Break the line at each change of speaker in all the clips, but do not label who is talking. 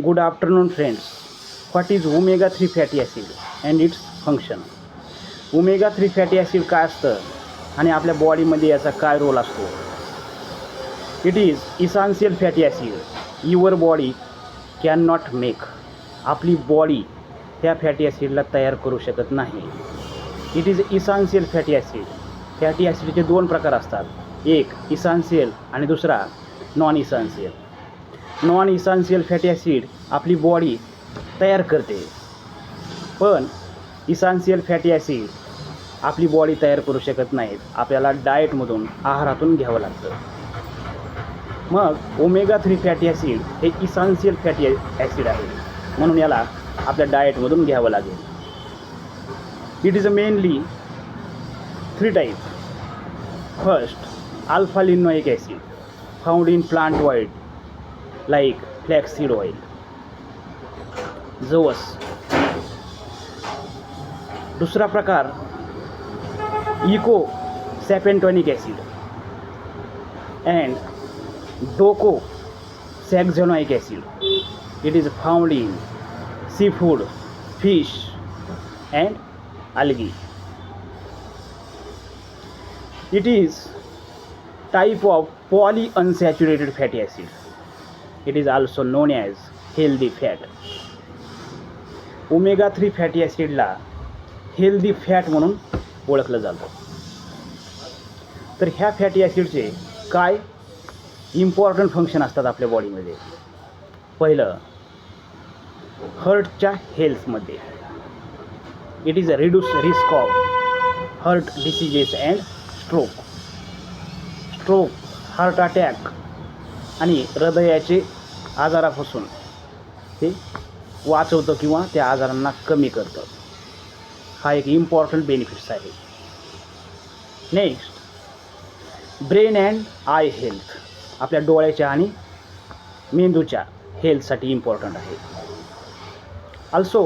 Good afternoon friends what is omega three fatty acid and its function omega three fatty acid काय असतं? आणि आपल्या बॉडीमध्ये याचा काय रोल असतो? It is essential fatty acid your body can not make आपली बॉडी त्या फॅटी ॲसिडला तयार करू शकत नाही. It is essential fatty acid fatty ॲसिडचे दोन प्रकार असतात. एक इसान्शियल आणि दुसरा non essential non essential fatty acid आपली बॉडी तयार करते. पण इसान्शियल फॅटी ॲसिड आपली बॉडी तयार करू शकत नाहीत. आपल्याला डाएटमधून आहारातून घ्यावं लागतं. मग ओमेगा थ्री फॅटी ॲसिड हे इसान्शियल फॅटी ॲसिड आहे. म्हणून याला आपल्या डाएटमधून घ्यावं लागेल. It is a mainly three type first alpha linoleic acid found in plant white like flaxseed oil जवस दुसरा प्रकार eicosapentaenoic acid and docosahexaenoic acid it is found in sea food fish and algae. It is type of polyunsaturated fatty acid. It is also known as healthy fat. Omega three fatty ॲसिडला healthy fat म्हणून ओळखलं जातं. तर ह्या fatty ॲसिडचे काय important function असतात आपल्या बॉडीमध्ये पहिलं हर्टच्या हेल्थमध्ये it is a reduce risk of heart diseases and stroke stroke heart attack आणि हृदयाचे आजारापासून ते वाचवतं किंवा त्या आजारांना कमी करतं. हा एक इम्पॉर्टंट बेनिफिट्स आहे. Next brain and eye health आपल्या डोळ्याच्या आणि मेंदूच्या हेल्थसाठी इम्पॉर्टंट आहे. Also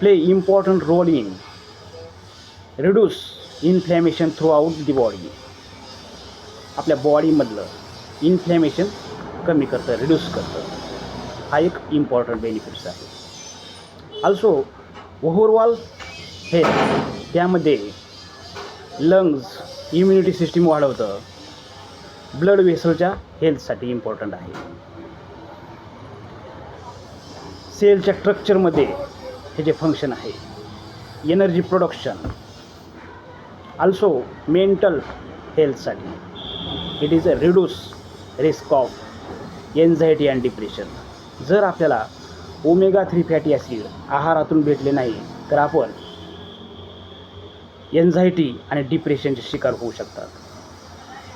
play important role in reduce inflammation throughout the body आपल्या बॉडीमधलं इन्फ्लॅमेशन कमी करतं रिड्यूस करतं. हा एक इम्पॉर्टंट बेनिफिट्स आहे. ऑल्सो ओव्हरऑल हे त्यामध्ये लंग्स इम्युनिटी सिस्टीम वाढवतं. ब्लड वेसलच्या हेल्थसाठी इम्पॉर्टंट आहे. सेलच्या स्ट्रक्चरमध्ये हे जे फंक्शन आहे एनर्जी प्रोडक्शन ऑल्सो मेंटल हेल्थसाठी it is a reduce risk of anxiety and depression. जर आपल्याला ओमेगा थ्री फॅटी ॲसिड आहारातून भेटले नाही तर आपण एन्झायटी आणि डिप्रेशनचे शिकार होऊ शकतात.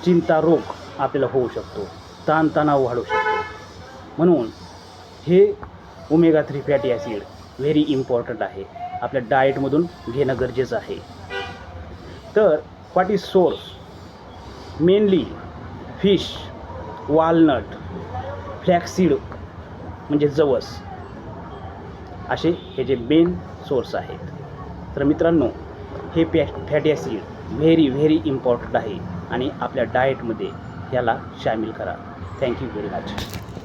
चिंता रोग आपल्याला होऊ शकतो. ताणतणाव वाढू शकतो. म्हणून हे omega three fatty acid very important आहे. आपल्या डाएटमधून घेणं गरजेचं आहे. तर what is source mainly fish walnut flaxseed म्हणजे जवस असे हे जे मेन सोर्स आहेत. तर मित्रांनो हे फॅ fatty acid very very important आहे आणि आपल्या डाएटमध्ये याला सामील करा. Thank you very much